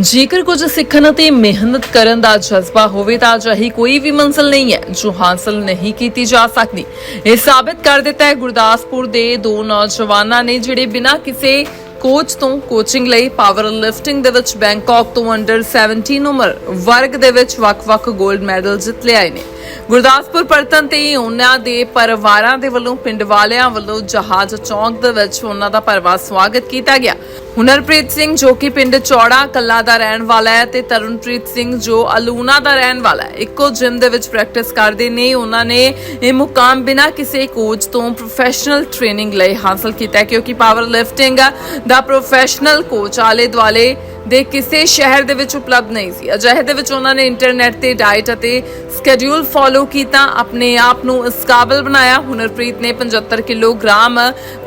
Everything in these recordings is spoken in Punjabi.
ਜੇਕਰ ਕੁਝ ਸਿੱਖਣ ਅਤੇ ਮਿਹਨਤ ਕਰਨ ਦਾ ਜਜ਼ਬਾ ਹੋਵੇ ਤਾਂ ਅਜਿਹੀ ਕੋਈ ਵੀ ਮੰਜ਼ਿਲ ਨਹੀਂ ਹੈ ਜੋ ਹਾਸਲ ਨਹੀਂ ਕੀਤੀ ਜਾ ਸਕਦੀ। ਇਹ ਸਾਬਿਤ ਕਰ ਦਿੱਤਾ ਹੈ ਗੁਰਦਾਸਪੁਰ ਦੇ ਦੋ ਨੌਜਵਾਨਾਂ ਨੇ ਜਿਹੜੇ ਬਿਨਾਂ ਕਿਸੇ ਕੋਚ ਤੋਂ ਕੋਚਿੰਗ ਲਈ ਪਾਵਰ ਲਿਫਟਿੰਗ ਦੇ ਵਿੱਚ ਬੈਂਕਾਕ ਤੋਂ ਅੰਡਰ 17 ਉਮਰ ਵਰਗ ਦੇ ਵਿੱਚ ਵੱਖ-ਵੱਖ 골ਡ ਮੈਡਲ ਜਿੱਤ ਲਿਆਏ ਨੇ। ਗੁਰਦਾਸਪੁਰ ਪਰਤਨ ਤੇ ਉਹਨਾਂ ਦੇ ਪਰਿਵਾਰਾਂ ਦੇ ਵੱਲੋਂ, ਪਿੰਡ ਵਾਲਿਆਂ ਵੱਲੋਂ ਜਹਾਜ਼ ਚੌਂਕ ਦੇ ਵਿੱਚ ਉਹਨਾਂ ਦਾ ਭਰਵਾਂ ਸਵਾਗਤ ਕੀਤਾ ਗਿਆ। ਹੁਨਰਪ੍ਰੀਤ ਸਿੰਘ ਜੋ ਕਿ ਪਿੰਡ ਚੌੜਾ ਕੱਲਾ ਦਾ ਰਹਿਣ ਵਾਲਾ ਹੈ ਤੇ ਤਰੁਣਪ੍ਰੀਤ ਸਿੰਘ ਜੋ ਅਲੂਨਾ ਦਾ ਰਹਿਣ ਵਾਲਾ ਹੈ, ਇੱਕੋ ਜਿਮ ਦੇ ਵਿੱਚ ਪ੍ਰੈਕਟਿਸ ਕਰਦੇ ਨੇ। ਉਹਨਾਂ ਨੇ ਇਹ ਮੁਕਾਮ ਬਿਨਾਂ ਕਿਸੇ ਕੋਚ ਤੋਂ ਪ੍ਰੋਫੈਸ਼ਨਲ ਟ੍ਰੇਨਿੰਗ ਲਈ ਹਾਸਲ ਕੀਤਾ ਕਿਉਂਕਿ ਪਾਵਰ ਲਿਫਟਿੰਗ ਦਾ ਪ੍ਰੋਫੈਸ਼ਨਲ ਕੋਚ ਆਲੇ ਦੁਆਲੇ ਦੇ ਕਿਸੇ ਸ਼ਹਿਰ ਦੇ ਵਿੱਚ ਉਪਲਬਧ ਨਹੀਂ ਸੀ। ਅਜਿਹੇ ਦੇ ਵਿੱਚ ਉਹਨਾਂ ਨੇ ਇੰਟਰਨੈਟ ਤੇ ਡਾਈਟ ਅਤੇ ਸਕੇਡਿਊਲ ਫੋਲੋ ਕੀਤਾ, ਆਪਣੇ ਆਪ ਨੂੰ ਇਸ ਕਾਬਲ ਬਣਾਇਆ। ਹੁਨਰਪ੍ਰੀਤ ਨੇ 75 ਕਿਲੋਗ੍ਰਾਮ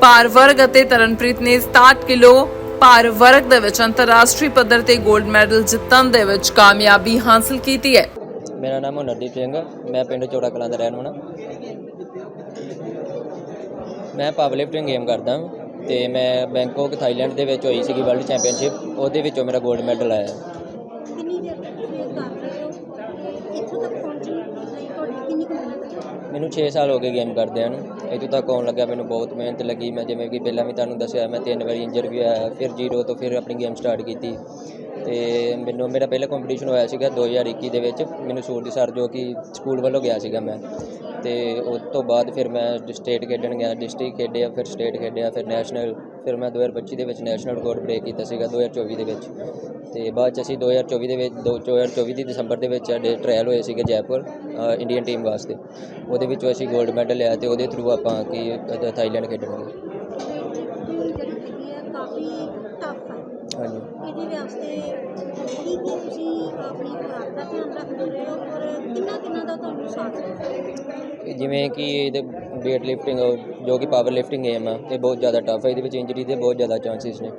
ਭਾਰ ਵਰਗ ਅਤੇ ਤਰਨਪ੍ਰੀਤ ਨੇ 67 ਕਿਲੋ ਭਾਰ ਵਰਗ ਦੇ ਵਿੱਚ ਅੰਤਰਰਾਸ਼ਟਰੀ ਪੱਧਰ ਤੇ 골ਡ ਮੈਡਲ ਜਿੱਤਣ ਦੇ ਵਿੱਚ ਕਾਮਯਾਬੀ ਹਾਸਲ ਕੀਤੀ ਹੈ। ਮੇਰਾ ਨਾਮ ਹੁਨਰਦੀਪ ਸਿੰਘ ਮੈਂ ਪਿੰਡ ਚੋੜਾ ਕਲਾਂ ਦਾ ਰਹਿਣ ਵਾਲਾ। ਮੈਂ ਪਾਵਰ ਲਿਫਟਿੰਗ ਗੇਮ ਕਰਦਾ ਹਾਂ ਤੇ ਮੈਂ ਬੈਂਕਾਕ ਥਾਈਲੈਂਡ ਦੇ ਵਿੱਚ ਹੋਈ ਸੀਗੀ ਵਰਲਡ ਚੈਂਪੀਅਨਸ਼ਿਪ ਉਹਦੇ ਵਿੱਚੋਂ ਮੇਰਾ 골ਡ ਮੈਡਲ ਆਇਆ। ਕਿੰਨੀ ਦੇਰ ਤੱਕ ਤੁਸੀਂ ਕਰ ਰਹੇ ਹੋ? ਇੱਥੋਂ ਤੱਕ ਪਹੁੰਚਣ ਲਈ ਤੁਹਾਡੀ ਕਿੰਨੀ ਕੁ ਮਿਹਨਤ ਹੈ ਮੈਨੂੰ 6 ਸਾਲ ਹੋ ਗਏ ਗੇਮ ਕਰਦਿਆਂ ਨੂੰ। ਇੱਥੋਂ ਤੱਕ ਆਉਣ ਲੱਗਾ ਮੈਨੂੰ ਬਹੁਤ ਮਿਹਨਤ ਲੱਗੀ। ਮੈਂ ਜਿਵੇਂ ਕਿ ਪਹਿਲਾਂ ਵੀ ਤੁਹਾਨੂੰ ਦੱਸਿਆ ਮੈਂ ਤਿੰਨ ਵਾਰੀ ਇੰਜਰ ਵੀ ਹੋਇਆ ਫਿਰ ਜ਼ੀਰੋ ਤੋਂ ਫਿਰ ਆਪਣੀ ਗੇਮ ਸਟਾਰਟ ਕੀਤੀ। ਤੇ ਮੈਨੂੰ ਮੇਰਾ ਪਹਿਲਾ ਕੰਪੀਟੀਸ਼ਨ ਹੋਇਆ ਸੀਗਾ 2021 ਦੇ ਵਿੱਚ। ਮੈਨੂੰ ਸੂਰਜ ਸਰ ਜੋ ਕਿ ਸਕੂਲ ਵੱਲੋਂ ਗਿਆ ਸੀਗਾ ਮੈਂ। ਤੇ ਉਸ ਤੋਂ ਬਾਅਦ ਫਿਰ ਮੈਂ ਸਟੇਟ ਖੇਡਣ ਗਿਆ। ਡਿਸਟ੍ਰਿਕਟ ਖੇਡਿਆ, ਫਿਰ ਸਟੇਟ ਖੇਡਿਆ, ਫਿਰ ਨੈਸ਼ਨਲ ਫਿਰ ਮੈਂ 2025 ਦੇ ਵਿੱਚ ਨੈਸ਼ਨਲ ਰਿਕਾਰਡ ਬ੍ਰੇਕ ਕੀਤਾ ਸੀਗਾ 2024 ਦੇ ਵਿੱਚ। ਤੇ ਬਾਅਦ ਚ ਅਸੀਂ 2024 ਦੇ ਵਿੱਚ, ਦੋ- 2024 ਦੀ ਦਸੰਬਰ ਦੇ ਵਿੱਚ ਸਾਡੇ ਟ੍ਰਾਇਲ ਹੋਏ ਸੀਗੇ ਜੈਪੁਰ ਇੰਡੀਅਨ ਟੀਮ ਵਾਸਤੇ। ਉਹਦੇ ਵਿੱਚੋਂ ਅਸੀਂ 골ਡ ਮੈਡਲ ਲਿਆ ਤੇ ਉਹਦੇ ਥਰੂ ਆਪਾਂ ਕਿ ਥਾਈਲੈਂਡ ਖੇਡਣਗੇ। ਇਹ ਜਿਹੜੀ ਹੈਗੀ ਹੈ ਕਾਫੀ ਟਫ ਹੈ ਹਾਂਜੀ ਵਾਸਤੇ ਕੀ ਕੀ ਤੁਸੀਂ ਆਪਣੀ ਖੁਰਾਕ ਦਾ ਧਿਆਨ ਰੱਖਦੇ ਹੋ ਔਰ ਕਿੰਨਾ ਕਿੰਨਾ ਦਾ ਤੁਹਾਨੂੰ ਸਾਥ ਹੈ। ਜਿਵੇਂ ਕਿ ਇਹਦੇ weight lifting ਜੋ ਕਿ ਪਾਵਰ ਲਿਫਟਿੰਗ ਗੇਮ ਆ, ਇਹ ਬਹੁਤ ਜ਼ਿਆਦਾ ਟਫ ਹੈ ਇਹਦੇ ਵਿੱਚ ਇੰਜਰੀ ਦੇ ਬਹੁਤ ਜ਼ਿਆਦਾ ਚਾਂਸਸ ਨੇ।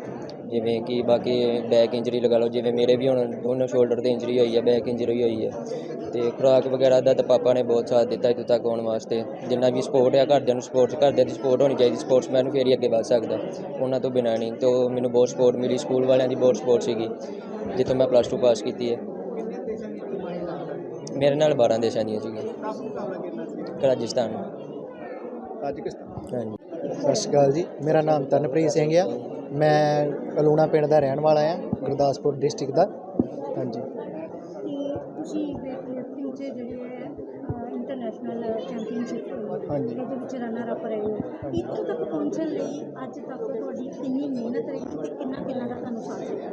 ਜਿਵੇਂ ਕਿ ਬਾਕੀ ਬੈਕ ਇੰਜਰੀ ਲਗਾ ਲਓ, ਜਿਵੇਂ ਮੇਰੇ ਵੀ ਹੁਣ ਦੋਨੋਂ ਸ਼ੋਲਡਰ ਤੇ ਇੰਜਰੀ ਹੋਈ ਹੈ ਬੈਕ ਇੰਜਰੀ ਹੋਈ ਹੈ ਤੇ ਖੁਰਾਕ ਵਗੈਰਾ ਦਾ ਤਾਂ ਪਾਪਾ ਨੇ ਬਹੁਤ ਸਾਥ ਦਿੱਤਾ ਇੱਥੇ ਤੱਕ ਆਉਣ ਵਾਸਤੇ। ਜਿੰਨਾ ਵੀ ਸਪੋਰਟ ਹੈ ਘਰਦਿਆਂ ਨੂੰ ਸਪੋਰਟਸ ਘਰਦਿਆਂ ਦੀ ਸਪੋਰਟ ਹੋਣੀ ਚਾਹੀਦੀ ਸਪੋਰਟਸਮੈਨ ਨੂੰ ਫੇਰ ਹੀ ਅੱਗੇ ਵੱਧ ਸਕਦਾ, ਉਹਨਾਂ ਤੋਂ ਬਿਨਾਂ ਨਹੀਂ। ਤੋਂ ਮੈਨੂੰ ਬਹੁਤ ਸਪੋਰਟ ਮਿਲੀ ਸਕੂਲ ਵਾਲਿਆਂ ਦੀ ਬਹੁਤ ਸਪੋਰਟ ਸੀਗੀ, ਜਿੱਥੋਂ ਮੈਂ ਪਲੱਸ 2 ਪਾਸ ਕੀਤੀ ਹੈ ਮੇਰੇ ਨਾਲ 12 ਦੇਸ਼ਾਂ ਦੀਆਂ ਸੀਗੀਆਂ। ਰਾਜਸਥਾਨ। ਹਾਂਜੀ। ਸਤਿ ਸ਼੍ਰੀ ਅਕਾਲ ਜੀ ਮੇਰਾ ਨਾਮ ਤਨਪ੍ਰੀਤ ਸਿੰਘ ਆ। ਮੈਂ ਅਲੂਣਾ ਪਿੰਡ ਦਾ ਰਹਿਣ ਵਾਲਾ ਆ ਗੁਰਦਾਸਪੁਰ ਡਿਸਟ੍ਰਿਕਟ ਦਾ। ਹਾਂਜੀ। ਤੇ ਤੁਸੀਂ weight lifting 'ਚ ਜਿਹੜੇ ਹੈ ਇੰਟਰਨੈਸ਼ਨਲ ਚੈਂਪੀਅਨਸ਼ਿਪ ਹਾਂਜੀ। ਇਹਦੇ ਵਿੱਚ ਰਨਰ ਅਪ ਰਹੇ ਹੋ। ਇੱਥੋਂ ਤੱਕ ਪਹੁੰਚਣ ਲਈ ਅੱਜ ਤੱਕ ਤੁਹਾਡੀ ਕਿੰਨੀ ਮਿਹਨਤ ਰਹੀ ਤੇ ਕਿੰਨਾ ਕਿੰਨਾ ਦਾ ਤੁਹਾਨੂੰ ਸਾਥ ਹੈ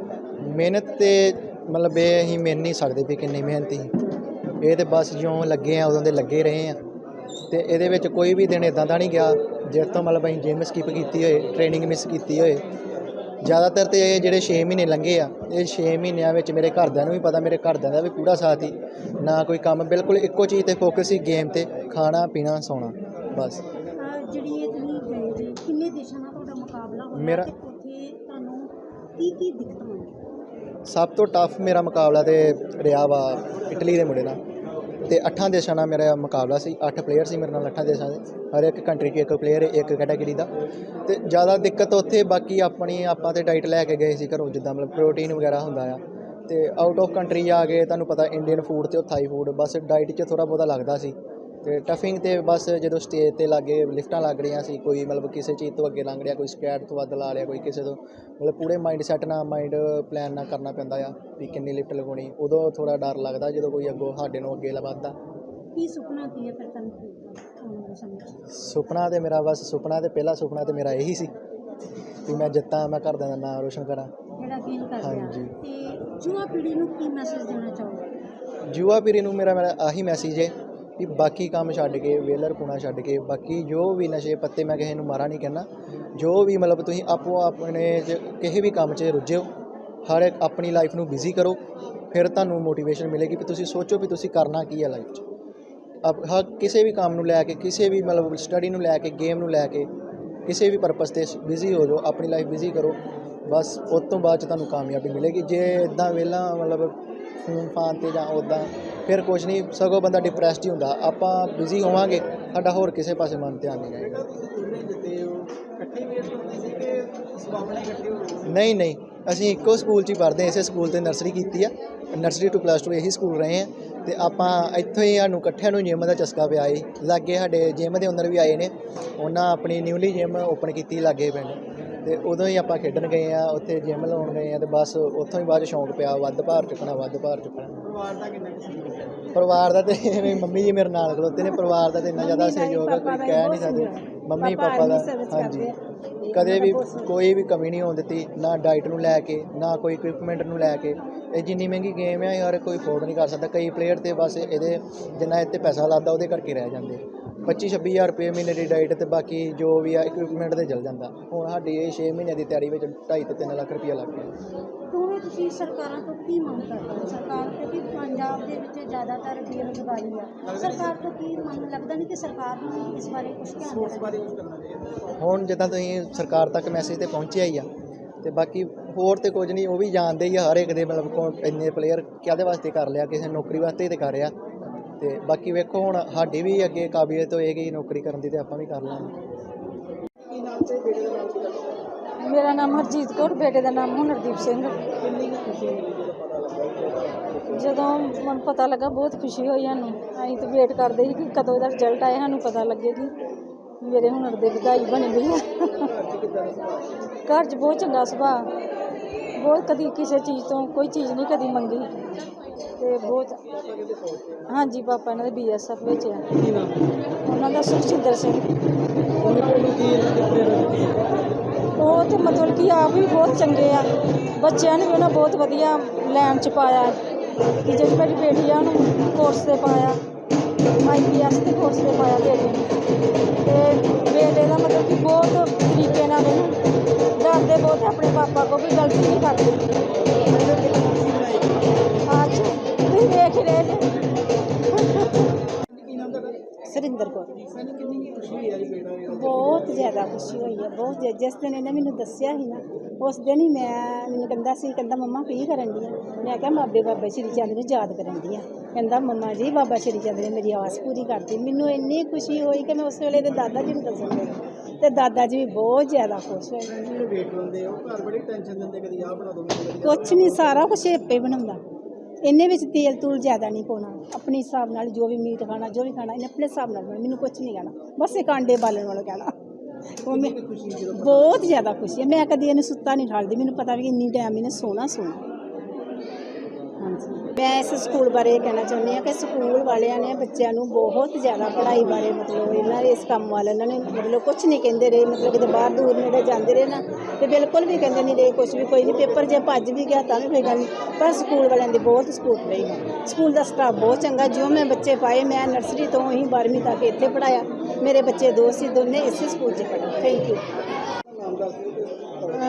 ਮਿਹਨਤ ਤੇ ਮਤਲਬ ਇਹ ਅਸੀਂ ਮਿਲ ਨਹੀਂ ਸਕਦੇ ਵੀ ਕਿੰਨੀ ਮਿਹਨਤ ਸੀ। ਇਹ ਤੇ ਬਸ ਜਿਉਂ ਲੱਗੇ ਆ ਉਦੋਂ ਦੇ ਲੱਗੇ ਰਹੇ ਆ। ਤੇ ਇਹਦੇ ਵਿੱਚ ਕੋਈ ਵੀ ਦਿਨ ਇਦਾਂ ਦਾ ਨਹੀਂ ਗਿਆ ਜਿਸ ਤੋਂ ਮਤਲਬ ਅਸੀਂ ਜਿਮ ਸਕਿਪ ਕੀਤੀ ਹੋਏ ਟ੍ਰੇਨਿੰਗ ਮਿਸ ਕੀਤੀ ਹੋਏ। ਜ਼ਿਆਦਾਤਰ ਤੇ ਇਹ ਜਿਹੜੇ 6 ਮਹੀਨੇ ਲੰਘੇ ਆ ਇਹ 6 ਮਹੀਨਿਆਂ ਵਿੱਚ ਮੇਰੇ ਘਰਦਿਆਂ ਨੂੰ ਵੀ ਪਤਾ ਮੇਰੇ ਘਰਦਿਆਂ ਦਾ ਵੀ ਪੂਰਾ ਸਾਥ ਸੀ ਨਾ ਕੋਈ ਕੰਮ ਬਿਲਕੁਲ ਇੱਕੋ ਚੀਜ਼ ਤੇ ਫੋਕਸ ਸੀ ਗੇਮ ਤੇ ਖਾਣਾ ਪੀਣਾ ਸੌਣਾ ਬਸ। ਅਹ ਜਿਹੜੀ ਇਹ ਤੁਸੀਂ ਗਏ ਜੀ ਕਿੰਨੇ ਦੇਸ਼ਾਂ ਨਾਲ ਤੁਹਾਡਾ ਮੁਕਾਬਲਾ ਹੋਇਆ ਮੇਰਾ- ਤੇ ਉੱਥੇ ਤੁਹਾਨੂੰ ਕੀ ਕੀ ਦਿੱਕਤਾਂ ਆਈਆਂ? ਸਭ ਤੋਂ ਟਫ ਮੇਰਾ ਮੁਕਾਬਲਾ ਤੇ ਰਿਹਾ ਵਾ ਇਟਲੀ ਦੇ ਮੁੰਡੇ ਨਾਲ। ਤੇ ਅੱਠਾਂ ਦੇਸ਼ਾਂ ਨਾਲ ਮੇਰਾ ਮੁਕਾਬਲਾ ਸੀ। ਅੱਠ ਪਲੇਅਰ ਸੀ ਮੇਰੇ ਨਾਲ, ਅੱਠਾਂ ਦੇਸ਼ਾਂ ਦੇ। ਹਰ ਇੱਕ ਕੰਟਰੀ 'ਚ ਇੱਕ ਪਲੇਅਰ ਇੱਕ ਕੈਟਾਗਰੀ ਦਾ। ਤੇ ਜ਼ਿਆਦਾ ਦਿੱਕਤ ਉੱਥੇ, ਬਾਕੀ ਆਪਣੀ, ਆਪਾਂ ਤੇ ਡਾਈਟ ਲੈ ਕੇ ਗਏ ਸੀ ਘਰੋਂ, ਜਿੱਦਾਂ ਮਤਲਬ ਪ੍ਰੋਟੀਨ ਵਗੈਰਾ ਹੁੰਦਾ ਆ। ਤੇ ਆਊਟ ਆਫ ਕੰਟਰੀ ਆ ਕੇ ਤੁਹਾਨੂੰ ਪਤਾ ਇੰਡੀਅਨ ਫੂਡ ਤੇ ਥਾਈ ਫੂਡ ਬਸ ਡਾਈਟ 'ਚ ਥੋੜਾ ਬਹੁਤਾ ਲੱਗਦਾ ਸੀ। ਤੇ ਟਫਿੰਗ ਤੇ ਬਸ ਜਦੋਂ ਸਟੇਜ ਤੇ ਲੱਗੇ ਲਿਫਟਾਂ ਲੱਗ ਰਹੀਆਂ ਸੀ ਕੋਈ ਮਤਲਬ ਕਿਸੇ ਚੀਜ਼ ਤੋਂ ਅੱਗੇ ਲੰਘ ਰਿਹਾ ਕੋਈ ਸਕੈਟ ਤੋਂ ਵੱਧ ਲਾ ਲਿਆ ਕੋਈ ਕਿਸੇ ਤੋਂ ਮਤਲਬ ਪੂਰੇ ਮਾਈਂਡ ਸੈਟ ਨਾਲ ਮਾਈਂਡ ਪਲਾਨ ਨਾਲ ਕਰਨਾ ਪੈਂਦਾ ਆ ਵੀ ਕਿੰਨੀ ਲਿਫਟ ਲਗਾਉਣੀ। ਉਦੋਂ ਥੋੜਾ ਡਰ ਲੱਗਦਾ ਜਦੋਂ ਕੋਈ ਅੱਗੋਂ ਸਾਡੇ ਨੂੰ ਅੱਗੇ ਵੱਧਦਾ ਕੀ ਸੁਪਨਾ ਕੀ ਹੈ ਫਿਰ ਤੁਹਾਨੂੰ ਸੁਪਨਾ ਤੇ ਮੇਰਾ ਬਸ ਸੁਪਨਾ ਤੇ ਪਹਿਲਾ ਸੁਪਨਾ ਤੇ ਮੇਰਾ ਇਹੀ ਸੀ ਵੀ ਮੈਂ ਜਿੱਤਾਂ ਮੈਂ ਘਰਦਿਆਂ ਦਾ ਨਾਮ ਰੋਸ਼ਨ ਕਰਾਂ। ਜਿਹੜਾ ਗੇਮ ਕਰਦੇ ਆ ਹਾਂਜੀ। ਤੇ ਯੁਵਾ ਪੀੜ੍ਹੀ ਨੂੰ ਕੀ ਮੈਸੇਜ ਦੇਣਾ ਚਾਹੋਗੇ? ਯੁਵਾ ਪੀੜ੍ਹੀ ਨੂੰ ਮੇਰਾ ਮੇਰਾ ਆਹੀ ਮੈਸੇਜ ਹੈ ਵੀ ਬਾਕੀ ਕੰਮ ਛੱਡ ਕੇ, ਵੇਲਰ ਪੁਣਾ ਛੱਡ ਕੇ, ਬਾਕੀ ਜੋ ਵੀ ਨਸ਼ੇ ਪੱਤੇ ਮੈਂ ਕਿਸੇ ਨੂੰ ਮਾਰਾ ਨਹੀਂ ਕਹਿਣਾ ਜੋ ਵੀ ਮਤਲਬ ਤੁਸੀਂ ਆਪੋ ਆਪਣੇ 'ਚ ਕਿਸੇ ਵੀ ਕੰਮ 'ਚ ਰੁੱਝਿਓ ਹਰ ਇੱਕ ਆਪਣੀ ਲਾਈਫ ਨੂੰ ਬਿਜ਼ੀ ਕਰੋ, ਫਿਰ ਤੁਹਾਨੂੰ ਮੋਟੀਵੇਸ਼ਨ ਮਿਲੇਗੀ ਕਿ ਤੁਸੀਂ ਸੋਚੋ ਵੀ ਤੁਸੀਂ ਕਰਨਾ ਕੀ ਹੈ ਲਾਈਫ 'ਚ। ਅਬ ਹਰ ਕਿਸੇ ਵੀ ਕੰਮ ਨੂੰ ਲੈ ਕੇ, ਕਿਸੇ ਵੀ ਮਤਲਬ ਸਟੱਡੀ ਨੂੰ ਲੈ ਕੇ ਗੇਮ ਨੂੰ ਲੈ ਕੇ, ਕਿਸੇ ਵੀ ਪਰਪਸ ਤੇ ਬਿਜ਼ੀ ਹੋ ਜਾਓ, ਆਪਣੀ ਲਾਈਫ ਬਿਜ਼ੀ ਕਰੋ, ਬਸ ਉਸ ਤੋਂ ਬਾਅਦ ਚ ਤੁਹਾਨੂੰ ਕਾਮਯਾਬੀ ਮਿਲੇਗੀ। ਜੇ ਇਦਾਂ ਵਿਹਲਾ ਮਤਲਬ ਫੋਨ ਫਾਨ ਤੇ ਜਾਂ ਉਦਾਂ ਫਿਰ ਕੁਝ ਨਹੀਂ ਸਗੋਂ ਬੰਦਾ ਡਿਪਰੈਸਡ ਹੀ ਹੁੰਦਾ। ਆਪਾਂ ਬਿਜ਼ੀ ਹੋਵਾਂਗੇ ਸਾਡਾ ਹੋਰ ਕਿਸੇ ਪਾਸੇ ਮਨ ਧਿਆਨ ਨਹੀਂ ਜਾਏਗਾ ਨਹੀਂ ਨਹੀਂ। ਅਸੀਂ ਇੱਕੋ ਸਕੂਲ 'ਚ ਹੀ ਪੜ੍ਹਦੇ ਇਸੇ ਸਕੂਲ ਤੇ ਨਰਸਰੀ ਕੀਤੀ ਆ। ਨਰਸਰੀ ਟੂ ਪਲੱਸ 2 ਇਹੀ ਸਕੂਲ ਰਹੇ ਆ ਤੇ ਆਪਾਂ ਇੱਥੋਂ ਹੀ ਸਾਨੂੰ ਇਕੱਠਿਆਂ ਨੂੰ ਜਿਮ ਦਾ ਚਸਕਾ ਪਿਆ ਏ ਲਾਗੇ ਸਾਡੇ ਜਿਮ ਦੇ ਓਨਰ ਵੀ ਆਏ ਨੇ। ਉਹਨਾਂ ਆਪਣੀ ਨਿਊਲੀ ਜਿਮ ਓਪਨ ਕੀਤੀ ਲਾਗੇ ਪਿੰਡ। ਤੇ ਉਦੋਂ ਹੀ ਆਪਾਂ ਖੇਡਣ ਗਏ ਆ ਉੱਥੇ ਜਿਮ ਲਾਉਣ ਗਏ ਆ ਤੇ ਬਸ ਉੱਥੋਂ ਹੀ ਬਾਅਦ ਸ਼ੌਂਕ ਪਿਆ ਵੱਧ ਭਾਰ ਚੁੱਕਣਾ ਵੱਧ ਭਾਰ ਚੁੱਕਣਾ। ਪਰਿਵਾਰ ਦਾ ਕਿੰਨਾ ਕੁ ਪਰਿਵਾਰ ਦਾ ਤੇ ਮੇਰੀ ਮੰਮੀ ਜੀ ਮੇਰੇ ਨਾਲ ਖਲੋਤੇ ਨੇ ਪਰਿਵਾਰ ਦਾ ਤੇ ਇੰਨਾ ਜ਼ਿਆਦਾ ਸਹਿਯੋਗ ਕੋਈ ਕਹਿ ਨਹੀਂ ਸਕਦੇ। ਮੰਮੀ ਪਾਪਾ ਦਾ ਹਾਂਜੀ। ਕਦੇ ਵੀ ਕੋਈ ਵੀ ਕਮੀ ਨਹੀਂ ਹੋਣ ਦਿੱਤੀ ਨਾ ਡਾਈਟ ਨੂੰ ਲੈ ਕੇ ਨਾ ਕੋਈ ਇਕਵਿਪਮੈਂਟ ਨੂੰ ਲੈ ਕੇ। ਇਹ ਜਿੰਨੀ ਮਹਿੰਗੀ ਗੇਮ ਹੈ ਯਾਰ ਕੋਈ ਅਫੋਰਡ ਨਹੀਂ ਕਰ ਸਕਦਾ। ਕਈ ਪਲੇਅਰ ਤੇ ਬਸ ਇਹਦੇ ਜਿੰਨਾ ਇੱਥੇ ਪੈਸਾ ਲੱਗਦਾ ਉਹਦੇ ਕਰਕੇ ਰਹਿ ਜਾਂਦੇ। 25 26000 ਰੁਪਏ ਮਹੀਨੇ ਦੀ ਡਾਈਟ ਤੇ ਬਾਕੀ ਜੋ ਵੀ ਆ ਇਕਵਿਪਮੈਂਟ ਤੇ ਚਲ ਜਾਂਦਾ। ਹੁਣ ਸਾਡੀ ਇਹ 6 ਮਹੀਨਿਆਂ ਦੀ ਤਿਆਰੀ ਵਿੱਚ 2.5 ਤੋਂ 3 ਲੱਖ ਰੁਪਏ ਲੱਗ ਗਿਆ। ਦੋਵੇਂ ਤੁਸੀਂ ਸਰਕਾਰਾਂ ਤੋਂ ਕੀ ਮੰਗ ਕਰਦੇ ਹੋ? ਸਰਕਾਰ ਕਿਉਂਕਿ ਪੰਜਾਬ ਦੇ ਵਿੱਚ ਜ਼ਿਆਦਾਤਰ ਬੇਰੁਜ਼ਗਾਰੀ ਆ। ਸਰਕਾਰ ਤੋਂ ਕੀ ਮੰਗ ਲੱਗਦਾ ਨਹੀਂ ਕਿ ਸਰਕਾਰ ਨੂੰ ਵੀ ਇਸ ਬਾਰੇ ਕੁਝ ਧਿਆਨ ਸਪੋਰਟਸ ਦੇਣਾ ਬਾਰੇ ਕੁਝ ਕਰਨਾ ਚਾਹੀਦਾ। ਹੁਣ ਜਿੱਦਾਂ ਤੁਸੀਂ ਸਰਕਾਰ ਤੱਕ ਮੈਸੇਜ ਤੇ ਪਹੁੰਚਿਆ ਹੀ ਆ ਤੇ ਬਾਕੀ ਹੋਰ ਤੇ ਕੁਝ ਨਹੀਂ ਉਹ ਵੀ ਜਾਣਦੇ ਹੀ ਆ ਹਰ ਇੱਕ ਦੇ ਮਤਲਬ ਇੰਨੇ ਪਲੇਅਰ ਕਿਹਦੇ ਵਾਸਤੇ ਕਰ ਲਿਆ ਕਿਸੇ ਨੌਕਰੀ ਵਾਸਤੇ ਹੀ ਤੇ ਕਰ ਰਿਹਾ। ਤੇ ਬਾਕੀ ਵੇਖੋ ਹੁਣ ਸਾਡੀ ਵੀ ਅੱਗੇ ਕਾਬਲੀਅਤ ਹੋਏਗੀ ਨੌਕਰੀ ਕਰਨ ਦੀ ਤੇ ਆਪਾਂ ਵੀ ਕਰ ਲਾਂਗੇ। ਕੀ ਨਾਮ ਤੇ ਬੇਟੇ ਦਾ ਨਾਮ ਕੀ ਕਰਦਾ ਮੇਰਾ ਨਾਮ ਹਰਜੀਤ ਕੌਰ ਬੇਟੇ ਦਾ ਨਾਮ ਹੁਨਰਦੀਪ ਸਿੰਘ। ਕਿੰਨੀ ਕੁ ਖੁਸ਼ੀ ਮਿਲੀ ਜਦੋਂ ਪਤਾ ਲੱਗਾ ਜਦੋਂ ਮੈਨੂੰ ਪਤਾ ਲੱਗਾ ਬਹੁਤ ਖੁਸ਼ੀ ਹੋਈ ਸਾਨੂੰ। ਅਸੀਂ ਤਾਂ ਵੇਟ ਕਰਦੇ ਸੀ ਕਿ ਕਦੋਂ ਇਹਦਾ ਰਿਜ਼ਲਟ ਆਏ ਸਾਨੂੰ ਪਤਾ ਲੱਗੇ ਕਿ ਮੇਰੇ ਹੁਨਰ ਦੇ ਵਧਾਈ ਬਣੀ ਗਈ ਹੈ ਕਿੱਦਾਂ ਦਾ ਘਰ 'ਚ ਬਹੁਤ ਚੰਗਾ ਸੁਭਾਅ। ਬਹੁਤ ਕਦੀ ਕਿਸੇ ਚੀਜ਼ ਤੋਂ ਕੋਈ ਚੀਜ਼ ਨਹੀਂ ਕਦੀ ਮੰਗੀ। ਤੇ ਬਹੁਤ ਹਾਂਜੀ ਪਾਪਾ ਇਹਨਾਂ ਦੇ ਬੀਐਸਐਫ ਵਿੱਚ ਆ। ਉਹਨਾਂ ਦਾ ਸੁਖਜਿੰਦਰ ਸਿੰਘ। ਉਹ ਤੇ ਮਤਲਬ ਕਿ ਆਪ ਵੀ ਬਹੁਤ ਚੰਗੇ ਆ। ਬੱਚਿਆਂ ਨੂੰ ਵੀ ਉਹਨਾਂ ਬਹੁਤ ਵਧੀਆ ਲੈਣ 'ਚ ਪਾਇਆ। ਕਿ ਜਿਹੜੀ ਮੇਰੀ ਬੇਟੀ ਆ, ਉਹਨੂੰ ਕੋਰਸ ਤੇ ਪਾਇਆ। ਆਈਪੀਐਸ ਦੇ ਕੋਰਸ ਤੇ ਪਾਇਆ ਬੇਟੀ ਨੂੰ। ਤੇ ਬੇਟੇ ਦਾ ਮਤਲਬ ਕਿ ਬਹੁਤ ਤਰੀਕੇ ਨਾਲ ਇਹਨੂੰ ਡਰਦੇ ਬਹੁਤ ਆਪਣੇ ਪਾਪਾ ਕੋ ਵੀ ਗਲਤੀ ਨਹੀਂ ਕਰਦੇ। ਖੁਸ਼ੀ ਹੋਈ ਹੈ ਬਹੁਤ ਜ਼ਿਆ- ਜਿਸ ਦਿਨ ਇਹਨੇ ਮੈਨੂੰ ਦੱਸਿਆ ਸੀ ਨਾ ਉਸ ਦਿਨ ਹੀ ਮੈਂ ਮੈਨੂੰ ਕਹਿੰਦਾ ਸੀ ਕਹਿੰਦਾ ਮੰਮਾ ਕੀ ਕਰਨ ਦੀ ਮੈਂ ਕਿਹਾ ਮਾਬੇ ਬਾਬਾ ਸ਼੍ਰੀ ਚੰਦ ਨੂੰ ਯਾਦ ਕਰਨ ਦੀ ਆ। ਕਹਿੰਦਾ ਮੰਮਾ ਜੀ ਬਾਬਾ ਸ਼੍ਰੀ ਚੰਦ ਨੇ ਮੇਰੀ ਆਸ ਪੂਰੀ ਕਰਤੀ। ਮੈਨੂੰ ਇੰਨੀ ਖੁਸ਼ੀ ਹੋਈ ਕਿ ਮੈਂ ਉਸ ਵੇਲੇ ਦੇ ਦਾਦਾ ਜੀ ਨੂੰ ਦੱਸਣ ਲੱਗੀ ਤੇ ਦਾਦਾ ਜੀ ਵੀ ਬਹੁਤ ਜ਼ਿਆਦਾ ਖੁਸ਼ ਹੋਏ। ਜਿਹੜੇ ਵੇਟ ਲਾਉਂਦੇ ਉਹ ਘਰ ਬੜੀ ਟੈਨਸ਼ਨ ਦਿੰਦੇ ਕਦੀ ਆਹ ਬਣਾ ਦੋ ਕੁਛ ਨਹੀਂ ਸਾਰਾ ਕੁਛ ਆਪੇ ਬਣਾਉਂਦਾ। ਇਹਨੇ ਵਿੱਚ ਤੇਲ ਤੂਲ ਜ਼ਿਆਦਾ ਨਹੀਂ ਪਾਉਣਾ। ਆਪਣੇ ਹਿਸਾਬ ਨਾਲ ਜੋ ਵੀ ਮੀਟ ਖਾਣਾ ਜੋ ਵੀ ਖਾਣਾ ਇਹਨੇ ਆਪਣੇ ਹਿਸਾਬ ਨਾਲ ਬਣਾਉਣਾ। ਮੈਨੂੰ ਕੁਛ ਨਹੀਂ ਕਹਿਣਾ। ਬਸ ਇੱਕ ਆਂਡੇ ਬਾਲਣ ਵਾਲਾ ਕਹਿਣਾ। ਉਹ ਮੈਂ ਬਹੁਤ ਜ਼ਿਆਦਾ ਖੁਸ਼ੀ ਹੈ। ਮੈਂ ਕਦੀ ਇਹਨੂੰ ਸੁੱਤਾ ਨਹੀਂ ਠਾਲਦੀ। ਮੈਨੂੰ ਪਤਾ ਵੀ ਇੰਨੀ ਟਾਈਮ ਇਹਨੇ ਸੋਣਾ ਸੋਣਾ ਮੈਂ ਇਸ ਸਕੂਲ ਬਾਰੇ ਇਹ ਕਹਿਣਾ ਚਾਹੁੰਦੀ ਹਾਂ ਕਿ ਸਕੂਲ ਵਾਲਿਆਂ ਨੇ ਬੱਚਿਆਂ ਨੂੰ ਬਹੁਤ ਜ਼ਿਆਦਾ ਪੜ੍ਹਾਈ ਬਾਰੇ ਮਤਲਬ ਇਹਨਾਂ ਇਸ ਕੰਮ ਵਾਲੇ ਇਹਨਾਂ ਨੇ ਮਤਲਬ ਕੁਝ ਨਹੀਂ ਕਹਿੰਦੇ ਰਹੇ, ਮਤਲਬ ਕਿਤੇ ਬਾਹਰ ਦੂਰ ਨੇੜੇ ਜਾਂਦੇ ਰਹੇ ਨਾ, ਤੇ ਬਿਲਕੁਲ ਵੀ ਕਹਿੰਦੇ ਨਹੀਂ ਰਹੇ ਕੁਝ ਵੀ, ਕੋਈ ਨਹੀਂ, ਪੇਪਰ ਜੇ ਭੱਜ ਵੀ ਗਿਆ ਤਾਂ ਵੀ ਕੋਈ ਗੱਲ ਨਹੀਂ, ਪਰ ਸਕੂਲ ਵਾਲਿਆਂ ਦੀ ਬਹੁਤ ਸਪੋਰਟ ਰਹੀ ਹੈ ਸਕੂਲ ਦਾ ਸਟਾਫ ਬਹੁਤ ਚੰਗਾ, ਜਿਉਂ ਮੈਂ ਬੱਚੇ ਪਾਏ, ਮੈਂ ਨਰਸਰੀ ਤੋਂ ਹੀ 12ਵੀਂ ਤੱਕ ਇੱਥੇ ਪੜਾਇਆ ਮੇਰੇ ਬੱਚੇ ਦੋਸਤ ਸੀ, ਦੋਨੇ ਇਸੇ ਸਕੂਲ 'ਚ ਪੜ੍ਹੇ ਥੈਂਕ ਯੂ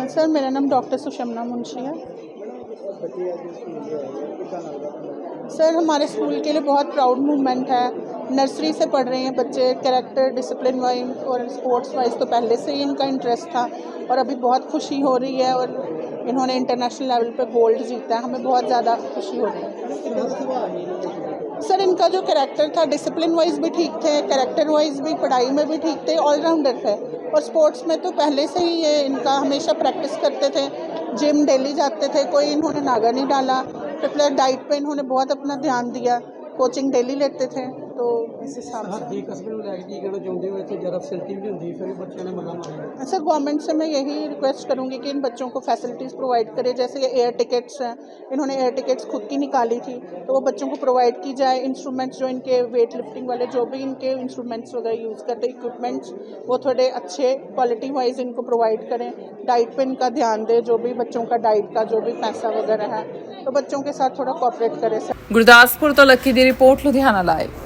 ਸਰ, ਮੇਰਾ ਨਾਮ ਡਾਕਟਰ ਸੁਸ਼ਮਨਾ ਮੁੰਸ਼ੀ ਹੈ। सर, हमारे स्कूल के लिए बहुत प्राउड मूवमेंट है। नर्सरी से पढ़ रहे हैं बच्चे कैरेक्टर डिसिप्लिन वाइज और स्पोर्ट्स वाइज तो पहले से ही इनका इंटरेस्ट था और अभी बहुत खुशी हो रही है और इन्होंने इंटरनेशनल लेवल पे गोल्ड जीता है। हमें बहुत ज़्यादा खुशी हो रही है। सर, इनका जो करैक्टर था डिसिप्लिन वाइज भी ठीक थे करैक्टर वाइज भी, पढ़ाई में भी ठीक थे ऑलराउंडर थे और स्पोर्ट्स में तो पहले से ही ये इनका हमेशा प्रैक्टिस करते थे। जिम डेली जाते थे कोई इन्होंने नागा नहीं डाला फिर प्लस डाइट पे इन्होंने बहुत अपना ध्यान दिया कोचिंग डेली लेते थे तो इस हिसाब से ਹੱਦੀ ਕਸਬੇ ਨੂੰ ਲੈ ਕੇ ਕੀ ਕਹਿਣਾ ਚਾਹੁੰਦੇ ਹੋ ਇੱਥੇ ਜ਼ਿਆਦਾ ਫੈਸਿਲਿਟੀ ਵੀ ਨਹੀਂ ਹੁੰਦੀ ਫਿਰ ਵੀ ਬੱਚਿਆਂ ਨੇ ਮੱਲਾ ਮਾਰਿਆ सर गवर्नमेंट से मैं यही रिक्वेस्ट करूंगी कि इन बच्चों को फैसिलिटीज़ प्रोवाइड करें जैसे ये एयर टिकट्स हैं इन्होंने एयर टिकट्स खुद की निकाली थी तो वो बच्चों को प्रोवाइड की जाए इंस्ट्रूमेंट्स जो इनके वेट लिफ्टिंग वाले जो भी इनके इंस्ट्रूमेंट्स वगैरह यूज़ करते इक्विपमेंट्स वो थोड़े अच्छे क्वालिटी वाइज इनको प्रोवाइड करें डाइट पे इनका ध्यान दें जो भी बच्चों का डाइट का जो भी पैसा वगैरह है तो बच्चों के साथ थोड़ा कॉपरेट करें सर ਗੁਰਦਾਸਪੁਰ ਤੋਂ ਲੱਕੀ ਦੀ ਰਿਪੋਰਟ ਲੁਧਿਆਣਾ ਲਾਈਵ